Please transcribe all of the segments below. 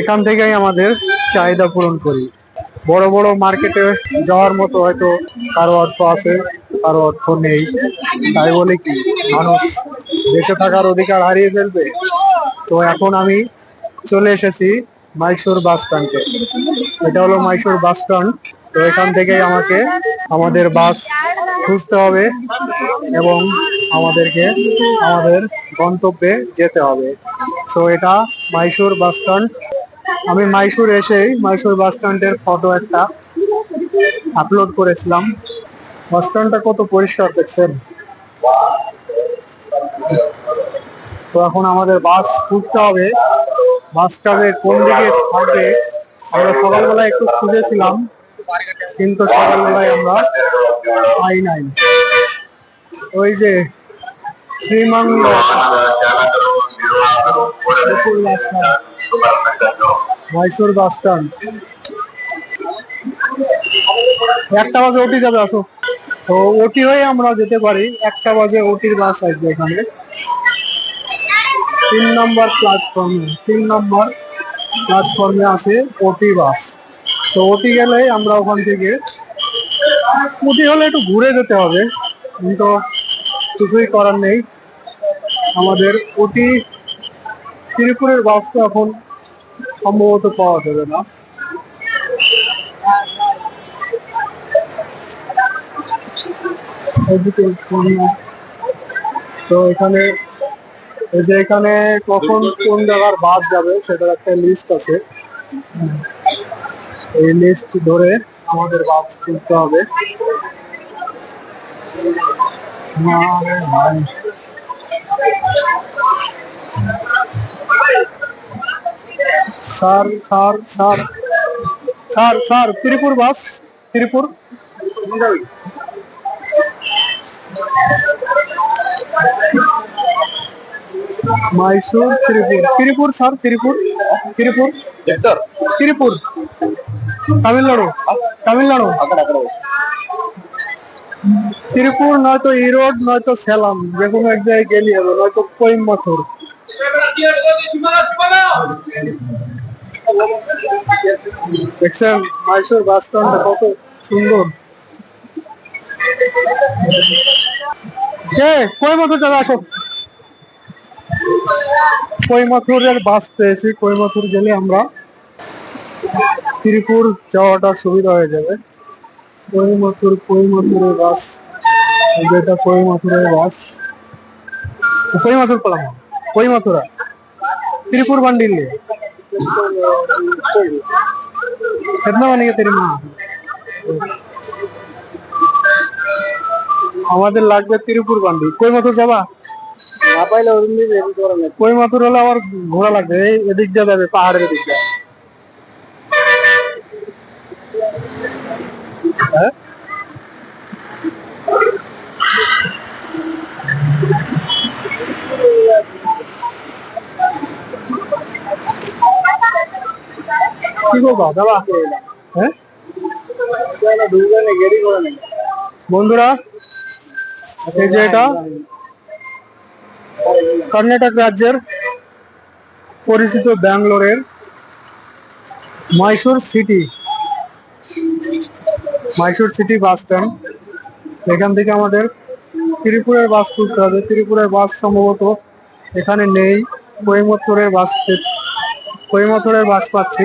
এখান থেকেই আমাদের চাহিদা পূরণ করি। বড় বড় মার্কেটে যাওয়ার মতো হয়তো কারও অর্থ আছে, কারও অর্থ নেই। তাই বলে কি, মানুষ বেঁচে থাকার অধিকার হারিয়ে ফেলবে। তো এখন আমি চলে এসেছি মাইসোর বাস স্ট্যান্ডে এটা হলো মাইসোর বাস স্ট্যান্ড তো এখান থেকেই আমাকে, আমাদের বাস খুঁজতে হবে এবং আমাদেরকে, আমাদের গন্তব্যে যেতে হবে। সো এটা মাইসোর বাস স্ট্যান্ড আমি মাইসোর এসেই মাইসোর বাস স্ট্যান্ডের ফটো একটা আপলোড করেছিলাম। বাস স্ট্যান্ডটা কত পরিষ্কার দেখছেন? তো এখন আমাদের বাস খুঁজতে হবে। বাসটাকে কোন দিকে থাকবে? আমরা সকালবেলায় একটু খুঁজেছিলাম, কিন্তু সকালবেলায় আমরা পাই নাই। ওই যে শ্রীমঙ্গ দুপুর বাস স্ট্যান্ড একটা বাজে ওটি যাবে, আসো। তো ওটি হয়ে আমরা যেতে পারি। একটা বাজে ওটির বাস আসবে এখানে। তিন নম্বর প্ল্যাটফর্মে তিন নম্বর প্ল্যাটফর্মে আছে ওটি বাস তো ওটি গেলে আমরা ওখান থেকে ওটি হলে একটু ঘুরে যেতে হবে। কিন্তু কিছুই করার নেই। আমাদের ওটি ত্রিপুরের বাস তো এখন সম্ভবত পাওয়া যাবে না। তো এখানে এই যে এখানে কখন কোন জায়গার বাস যাবে সেটার একটা লিস্ট আছে। এই লিস্ট ধরে আমাদের বাস তুলতে হবে। Sir sir sir. Sir sir Tiruppur bus Tiruppur. Mysore Tiruppur. Tiruppur sir Tiruppur Tiruppur. Tiruppur. Tamil Nadu Tamil Nadu. Tiruppur নয়তো ইরোড নয়তো সেলাম। যে কোনো এক জায়গায় গেলি হবে নয়তো কোয়েম্বাথুর দেখছেন মাইসুর বাস স্ট্যান্ডটা কত সুন্দর। কে? কোয়েম্বাথুর যাবে আসো। কোয়েম্বাথুরের বাস পেয়েছি কোয়েম্বাথুর গেলে আমরা ত্রিপুর যাওয়াটা সুবিধা হয়ে যাবে। কোয়েম্বাথুর কোয়েম্বাথুরের বাস যেটা কোয়েম্বাথুরের বাস কোয়েম্বাথুর পেলাম। কোয়েম্বাথুরা ত্রিপুর বান্ডিল कितना बनेगा तेरी माँ আমাদের লাগবে তিরুপুর বান্ডি কই মাথুর যাবা না পাইলে ওরকম দিয়ে দেরি করা নেই কই মাথুর হলে আবার ঘোরা লাগবে এই এদিক দিয়ে যাবে পাহাড়ের এদিক দিয়ে হ্যাঁ? বন্ধুরা, এই যে এটা কর্ণাটক রাজ্যের পরিচিত ব্যাঙ্গালোরের Mysore city Mysore city bus stand এখান থেকে আমাদের ত্রিপুরের বাস তুলতে হবে। ত্রিপুরের বাস সম্ভবত এখানে নেই। কোয়েম্বতুরের বাস পে- বাস পাচ্ছি।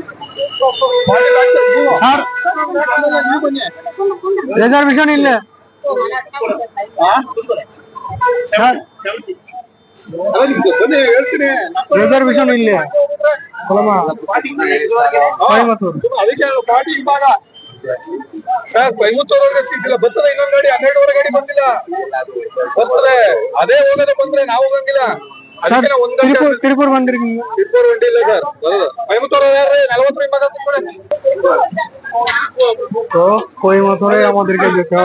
ಸರ್. ರಿಸರ್ವೇಶನ್ ಇಲ್ಲ. ಸರ್. ರಿಸರ್ವೇಶನ್ ಇಲ್ಲ. ಕೊಲಮ. ಕೊಯಮತ್ತೂರು. ಅದಕ್ಕೆ ಪಾರ್ಟಿ ಹಿಂಭಾಗ ಸರ್ ಕೊಯಮತ್ತೂರವರೆಗೆ ಸೀಟ್ ಇಲ್ಲ. ಬರ್ತದೆ ಇನ್ನೊಂದು ಗಾಡಿ ಹನ್ನೆರಡುವರೆ ಗಾಡಿ ಬಂದಿಲ್ಲ. ಬರ್ತದೆ. ಅದೇ ಹೋಗೋದೇ ಬಂದ್ರೆ ನಾವು ಹೋಗಂಗಿಲ್ಲ. திருப்பூர் வந்திருக்கீங்க திருப்பூர் வண்டி இல்ல சார். கோயம்புத்தூர் வேற நிலவரத்து তো কোয়েম্বাতোরে আমাদেরকে যেতে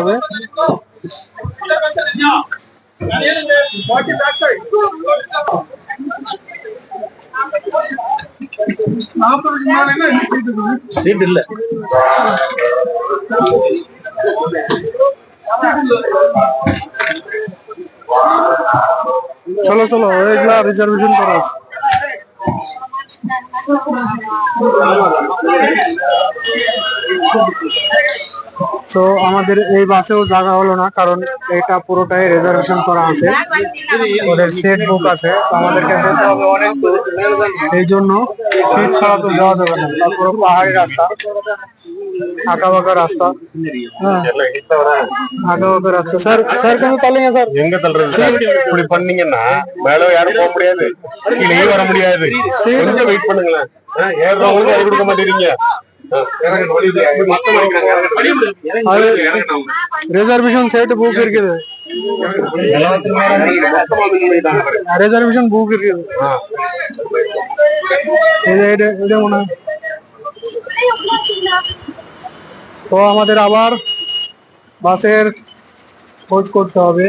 சீட் இல்ல. চলো চলো এগুলা রিজার্ভেশন করা আছে। তো আমাদের এই বাসেও জায়গা হলো না কারণ এটা পুরোটাই রিজার্ভেশন করা আছে ওদের সেট বুক আছে তো আমাদেরকে যেতে হবে অনেক দূর এই জন্য সিট ছাড়া তো যাওয়া যাবে না তারপরে পাহাড়ি রাস্তা আঁকা বাঁকা রাস্তা হ্যাঁ আঁকা বাঁকা রাস্তা স্যার স্যার কিন্তু তাহলে স্যার எங்க தள்ளுறது சார் இப்படி பண்ணீங்கன்னா மேல யாரும் போக முடியாது கீழே வர முடியாது கொஞ்சம் வெயிட் பண்ணுங்களேன் ஆ, ஏறுறவங்களுக்கு அது கொடுக்க மாட்டேறீங்க ஆ, இறங்குங்க, வழி விடு. இப்படி மொத்தம் அடிக்கிறாங்க, இறங்குங்க. அது இறங்குங்க அவங்க. ரிசர்வேஷன் செட் புக் இருக்குது மொத்தமா வந்து போயிட்டாங்க பாரு. রিজার্ভেশন বুক இருக்குது ஆ. এই যে এটা এটা মনে হয় তো আমাদের আবার বাসের খোঁজ করতে হবে